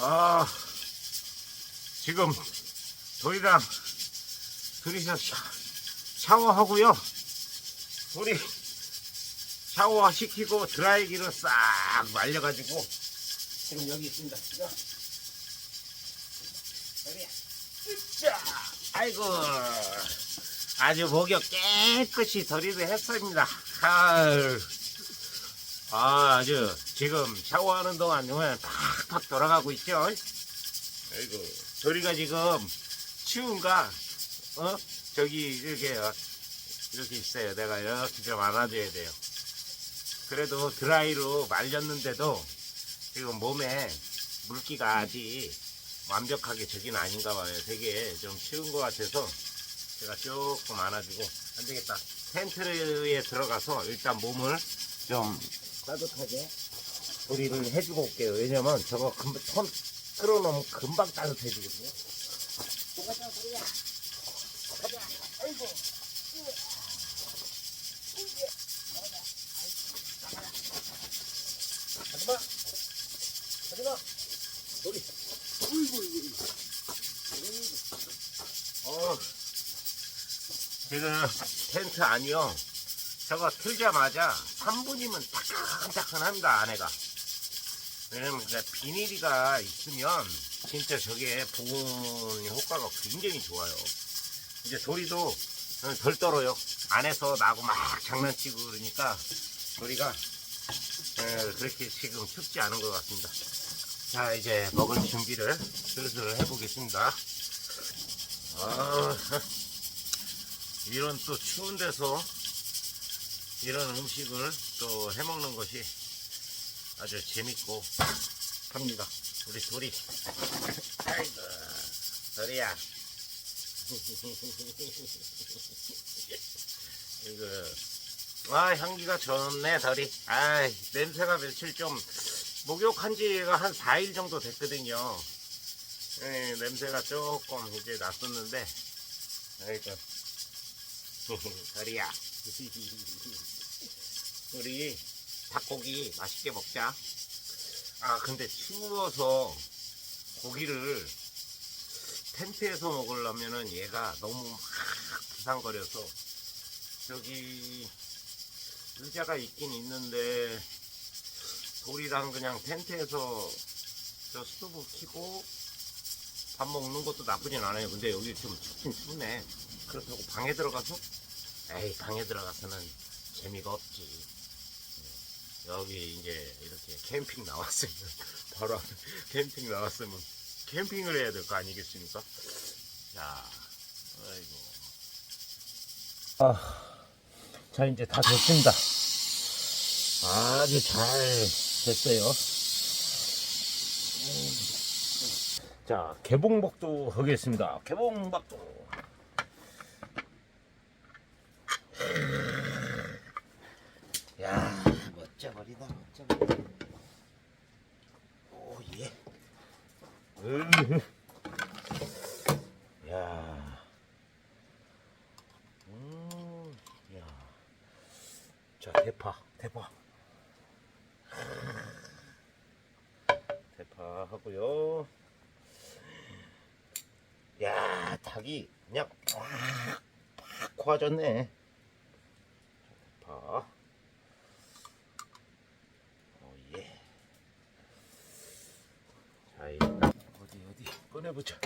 아, 지금 돌이랑 둘이서 샤, 샤워하고요. 우리 샤워 시키고 드라이기로 싹 말려가지고 지금 여기 있습니다. 이거. 으쌰. 아이고. 아주 목욕 깨끗이 덜이도 했습니다. 아유. 아, 아주 지금 샤워하는 동안 그냥 팍팍 돌아가고 있죠. 아이고, 저리가 지금 추운가? 어? 저기 이렇게 어, 이렇게 있어요. 내가 이렇게 좀 안아줘야 돼요. 그래도 드라이로 말렸는데도 지금 몸에 물기가 아직 완벽하게 저긴 아닌가 봐요. 되게 좀 추운 것 같아서 제가 조금 안아주고 안 되겠다. 텐트에 들어가서 일단 몸을 좀 따뜻하게 우리를 해주고 올게요. 왜냐면 저거 금방 손 끌어놓으면 금방 따뜻해지거든요. 가지마. 가지마. 소리. 어이구, 이구 어, 지금 텐트 안이요. 저거 틀자마자 3분이면 따끈따끈합니다, 안에가. 왜냐면 그 비닐이가 있으면 진짜 저게 보온 효과가 굉장히 좋아요. 이제 소리도 덜 떨어요. 안에서 나고 막 장난치고 그러니까 소리가 에, 그렇게 지금 춥지 않은 것 같습니다. 자, 이제 먹을 준비를 슬슬 해보겠습니다. 아, 이런 또 추운 데서 이런 음식을 또 해먹는 것이 아주 재밌고 합니다. 우리 도리. 아이고, 도리야. 이거, 아, 향기가 좋네, 도리. 아 냄새가 며칠 좀, 목욕한 지가 한 4일 정도 됐거든요. 예, 냄새가 조금 이제 났었는데, 아이고, 도리야. 우리 닭고기 맛있게 먹자. 아, 근데 추워서 고기를 텐트에서 먹으려면은 얘가 너무 막 부상거려서 저기 의자가 있긴 있는데 돌이랑 그냥 텐트에서 저 스토브 켜고 밥 먹는 것도 나쁘진 않아요. 근데 여기 좀 춥긴 춥네. 그렇다고 방에 들어가서? 에이, 방에 들어가서는 재미가 없지. 여기 이제 이렇게 캠핑 나왔으면 바로 캠핑 나왔으면 캠핑을 해야 될 거 아니겠습니까? 자, 아이고. 아, 자 이제 다 됐습니다. 아주 잘 됐어요. 자, 개봉박도 하겠습니다. 개봉박도. 야, 멋져버리다, 멋져버리다. 오, 예. 으흐. 야. 음, 야. 자, 대파, 대파. 대파 하고요. 야, 닭이 그냥 팍, 팍 고아졌네. 대파. 오, 예. 자, 이 어디 꺼내보자.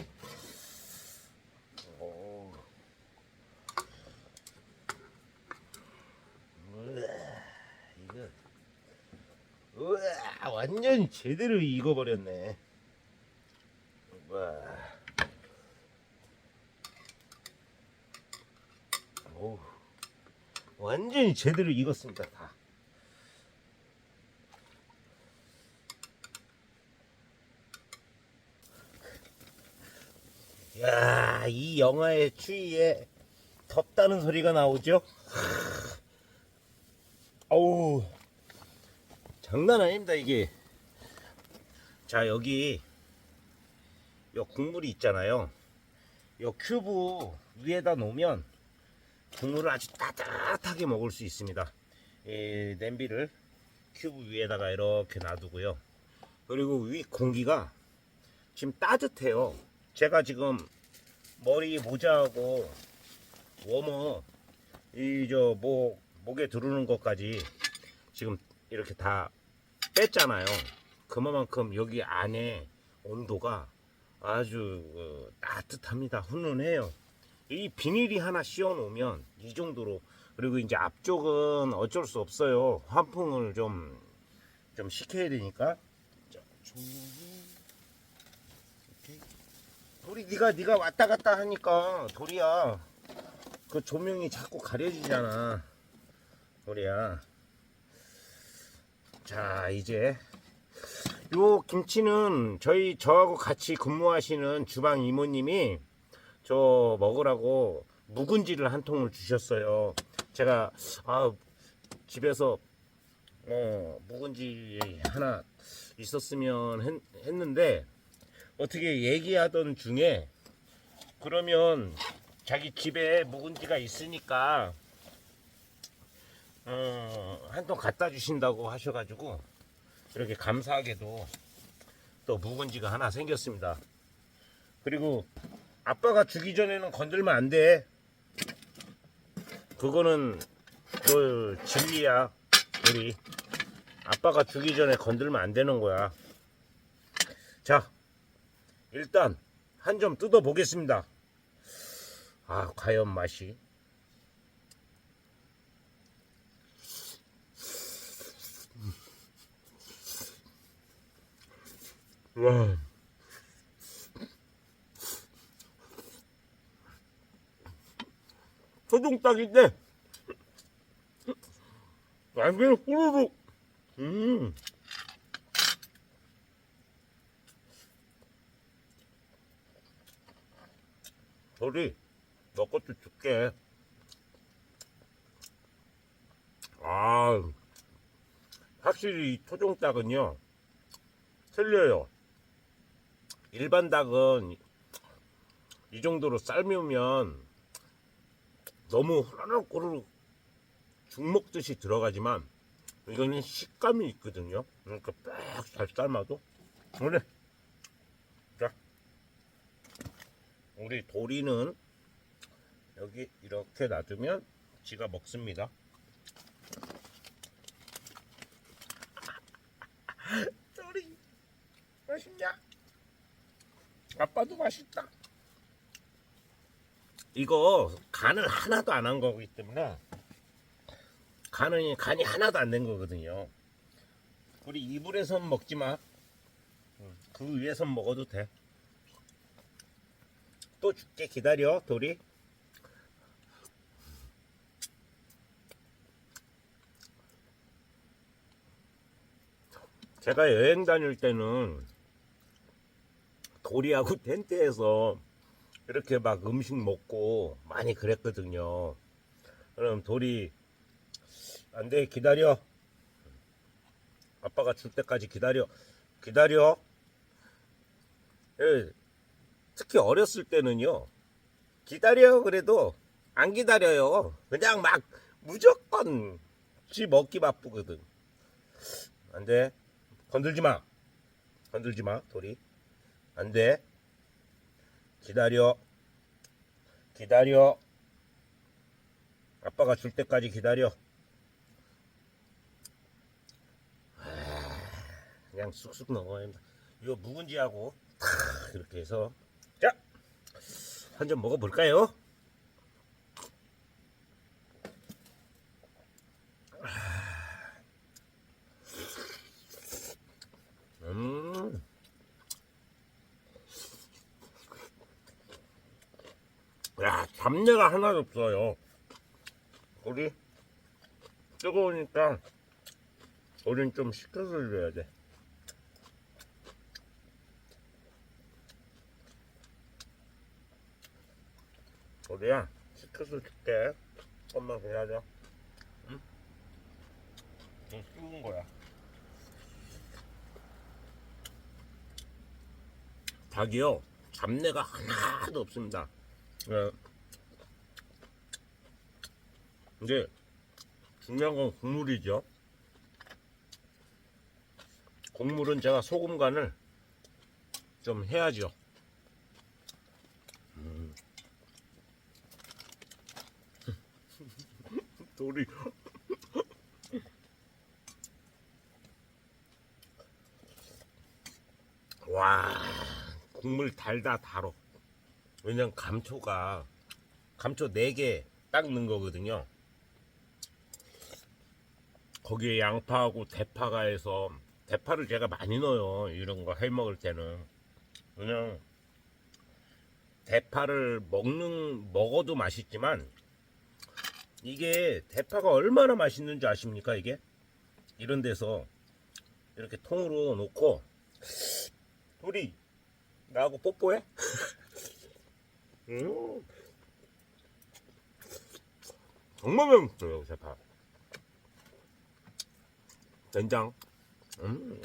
오. 완전 제대로 익어버렸네. 우와. 오, 완전히 제대로 익었습니다, 다. 야, 이 영하의 추위에 덥다는 소리가 나오죠? 어우, 장난 아닙니다, 이게. 자, 여기, 요 국물이 있잖아요. 요 큐브 위에다 놓으면 국물을 아주 따뜻하게 먹을 수 있습니다. 이 냄비를 큐브 위에다가 이렇게 놔두고요. 그리고 위 공기가 지금 따뜻해요. 제가 지금 머리 모자하고 워머 이 저 목 목에 두르는 것까지 지금 이렇게 다 뺐잖아요. 그만큼 여기 안에 온도가 아주 어, 따뜻합니다. 훈훈해요. 이 비닐이 하나 씌워 놓으면 이 정도로 그리고 이제 앞쪽은 어쩔 수 없어요. 환풍을 좀 좀 시켜야 되니까. 이렇게. 도리 네가 네가 왔다 갔다 하니까 도리야 그 조명이 자꾸 가려지잖아. 도리야. 자 이제 요 김치는 저희 저하고 같이 근무하시는 주방 이모님이 저 먹으라고 묵은지를 한 통을 주셨어요. 제가 아 집에서 어 묵은지 하나 있었으면 했, 했는데 어떻게 얘기하던 중에 그러면 자기 집에 묵은지가 있으니까 어, 한통 갖다 주신다고 하셔가지고 이렇게 감사하게도 또 묵은지가 하나 생겼습니다. 그리고 아빠가 주기 전에는 건들면 안 돼. 그거는 너 진리야, 우리. 아빠가 주기 전에 건들면 안 되는 거야. 자, 일단 한 점 뜯어 보겠습니다. 아, 과연 맛이. 와. 소중딱인데 완전 후루룩 음. 소리. 너 것도 줄게. 아 확실히 이 토종 닭은요 틀려요. 일반 닭은 이 정도로 삶으면 너무 후루룩 후루룩 죽 먹듯이 들어가지만 이거는 식감이 있거든요. 그러니까 빽잘 삶아도. 그래. 우리 도리는 여기 이렇게 놔두면 지가 먹습니다. 도리 맛있냐? 아빠도 맛있다. 이거 간을 하나도 안 한 거기 때문에 간은 간이 하나도 안 된 거거든요. 우리 이불에선 먹지 마. 응, 그 위에선 먹어도 돼. 또 줄게 기다려 도리. 제가 여행 다닐 때는 도리하고 텐트에서 이렇게 막 음식 먹고 많이 그랬거든요. 그럼 도리 안 돼 기다려. 아빠가 줄 때까지 기다려. 기다려. 예, 특히 어렸을 때는요. 기다려 그래도 안 기다려요. 그냥 막 무조건 지 먹기 바쁘거든. 안 돼. 건들지 마. 건들지 마, 도리. 안돼. 기다려. 기다려. 아빠가 줄 때까지 기다려. 그냥 쑥쑥 넣어야 합니다. 이거 묵은지하고 탁 이렇게 해서 자, 한 점 먹어볼까요? 음. 야, 잡내가 하나도 없어요. 우리 뜨거우니까 우린 좀 식혀서 줘야 돼. 식혀서 줄게. 엄마 기다려. 응? 좀 씹는 거야. 닭이요 잡내가 하나도 없습니다. 예. 이제 중요한 건 국물이죠. 국물은 제가 소금 간을 좀 해야죠. 음. 돌이 와 국물 달다 달어. 왜냐면 감초가 감초 4개 딱 넣은 거거든요. 거기에 양파하고 대파가 해서 대파를 제가 많이 넣어요. 이런 거 해 먹을 때는 그냥 대파를 먹는 먹어도 맛있지만 이게 대파가 얼마나 맛있는 줄 아십니까 이게 이런 데서 이렇게 통으로 놓고 우리 나하고 뽀뽀해? 음. 정말 맛있어요 대파 된장 음.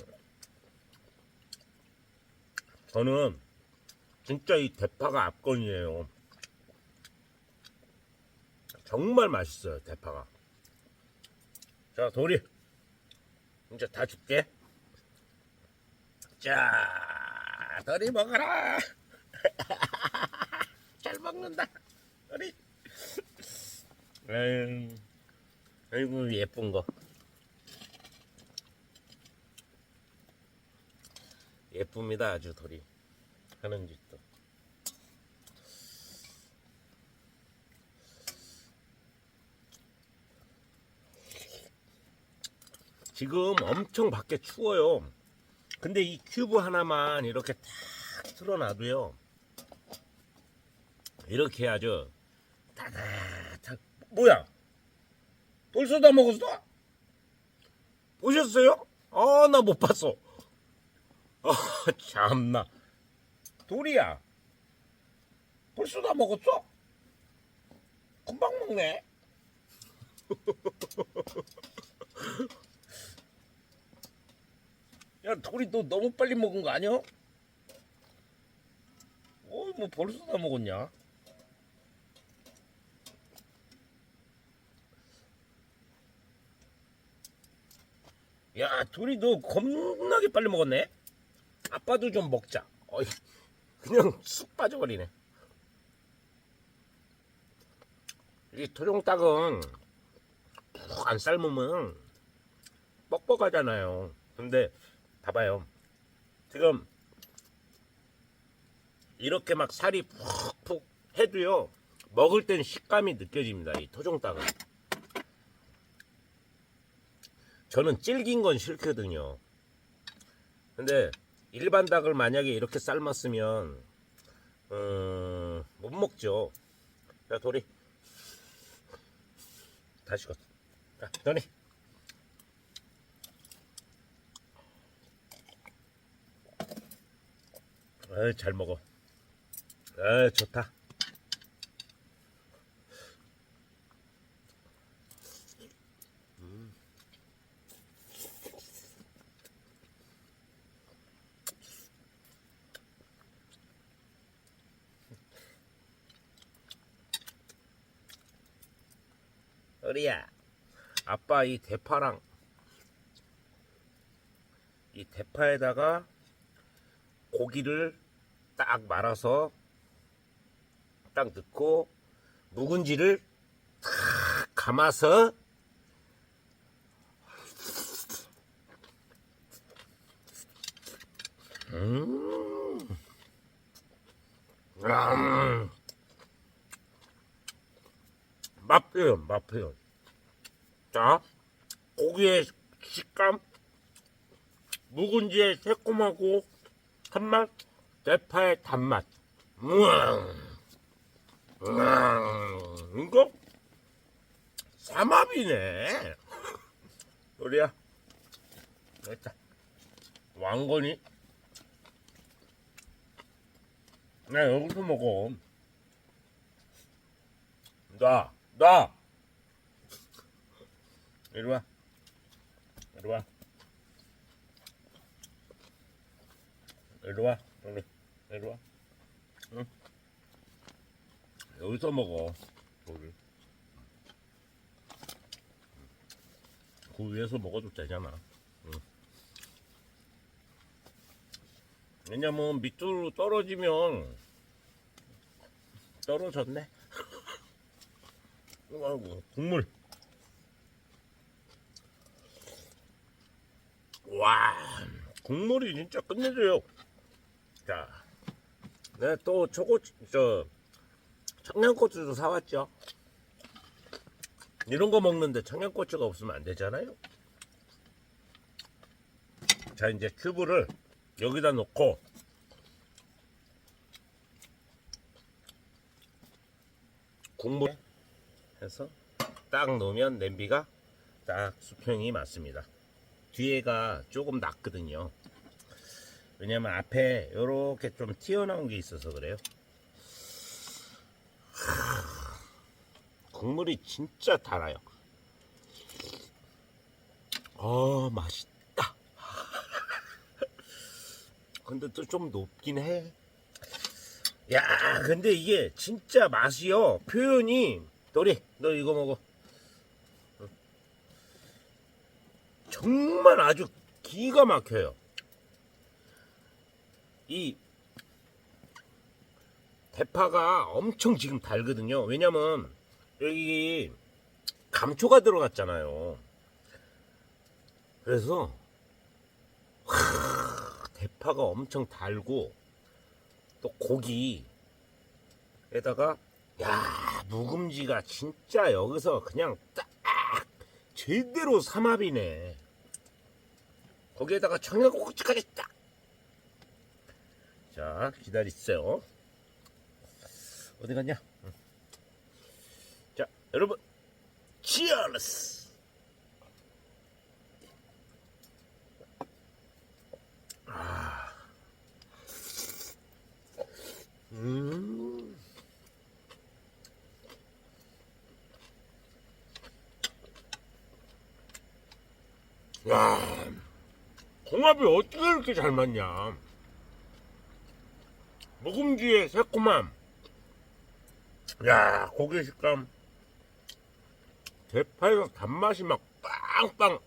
저는 진짜 이 대파가 압권이에요. 정말 맛있어요, 대파가. 자, 도리. 이제 다 줄게. 자, 도리 먹어라. 잘 먹는다. 도리. 아이고, 예쁜 거. 예쁩니다 아주 돌이 하는 짓도 지금 엄청 밖에 추워요 근데 이 큐브 하나만 이렇게 탁 틀어놔도요 이렇게 아주 따뜻한 뭐야 벌써 다 먹었어? 보셨어요? 아 나 못 봤어 아, 참나. 돌이야. 벌써 다 먹었어? 금방 먹네. 야, 돌이 너 너무 빨리 먹은 거 아니야? 어, 뭐 벌써 다 먹었냐? 야, 돌이 너 겁나게 빨리 먹었네. 아빠도 좀 먹자. 어이, 그냥 쑥 빠져버리네. 이 토종닭은 푹안 삶으면 뻑뻑하잖아요. 근데 봐봐요. 지금 이렇게 막 살이 푹푹 해도요. 먹을 땐 식감이 느껴집니다. 이 토종닭은. 저는 질긴 건 싫거든요. 근데 일반 닭을 만약에 이렇게 삶았으면 음, 못 먹죠. 자 도리 다시 걷. 자 도리. 아, 잘 먹어. 아, 좋다. 도리야. 아빠 이 대파랑 이 대파에다가 고기를 딱 말아서 딱 넣고 묵은지를 탁 감아서 음. 음. 맛 표현, 맛 표현. 자, 고기의 식감, 묵은지의 새콤하고 한맛, 대파의 단맛. 우왕, 우왕, 이거 삼합이네. 우리야, 됐다. 왕건이. 나 여기서 먹어. 나, 나. 이리 와. 이리 와. 이리 와. 여기. 이리 와. 응. 여기서 먹어. 여기. 그 위에서 먹어도 되잖아. 응. 왜냐면 밑으로 떨어지면 떨어졌네. 아이고 국물. 와 국물이 진짜 끝내줘요. 자, 네또 초고 저 청양고추도 사왔죠. 이런 거 먹는데 청양고추가 없으면 안 되잖아요. 자 이제 큐브를 여기다 놓고 국물 해서 딱 놓으면 냄비가 딱 수평이 맞습니다. 뒤에가 조금 낮거든요. 왜냐면 앞에 이렇게 좀 튀어나온 게 있어서 그래요. 국물이 진짜 달아요. 어 맛있다. 근데 또 좀 높긴 해. 야, 근데 이게 진짜 맛이요. 표현이 도리, 너 이거 먹어. 정말 아주 기가 막혀요. 이 대파가 엄청 지금 달거든요. 왜냐면 여기 감초가 들어갔잖아요. 그래서 하, 대파가 엄청 달고 또 고기에다가 야 묵은지가 진짜 여기서 그냥 딱 제대로 삼합이네. 거기에다가 청양고추까지 딱. 자 기다리세요. 어디 갔냐? 응. 자 여러분 치얼스. 아. 음. 야, 궁합이 어떻게 이렇게 잘 맞냐? 묵은지의 새콤함, 야, 고기 식감, 대파에서 단맛이 막 빵빵.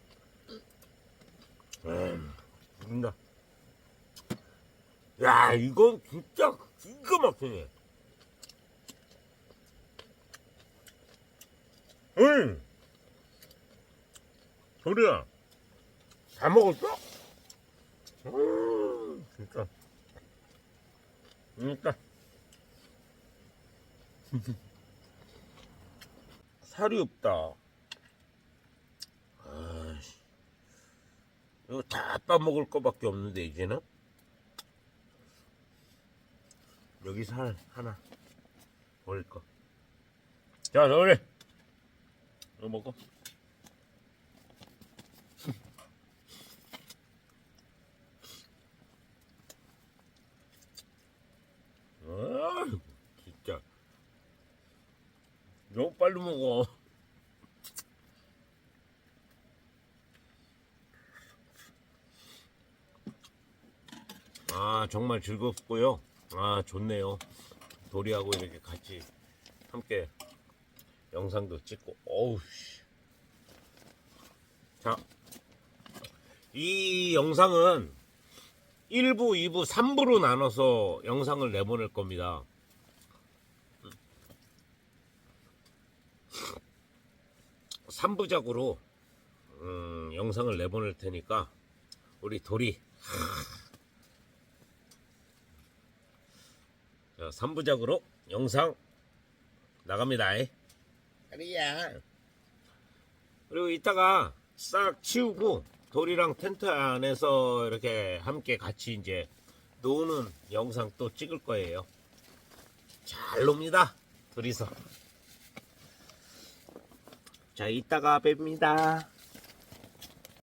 음, 죽는다. 야, 이건 진짜 기가 막히네. 응. 소리야. 다 먹었어? 음, 진짜. 진짜. 살이 없다. 아이씨. 이거 다 빠먹을 거밖에 없는데, 이제는? 여기 살 하나 먹을 거. 자, 너래. 이거 먹어. 아, 진짜. 너무 빨리 먹어. 아, 정말 즐겁고요. 아, 좋네요. 도리하고 이렇게 같이 함께 영상도 찍고, 어우, 씨. 자, 이 영상은 1부, 2부, 3부로 나눠서 영상을 내보낼 겁니다. 삼부작으로 음, 영상을 내보낼 테니까 우리 도리 자, 3부작으로 영상 나갑니다. 아리야. 그리고 이따가 싹 치우고 돌이랑 텐트 안에서 이렇게 함께 같이 이제 노는 영상 또 찍을 거예요. 잘 놉니다. 둘이서. 자, 이따가 뵙니다.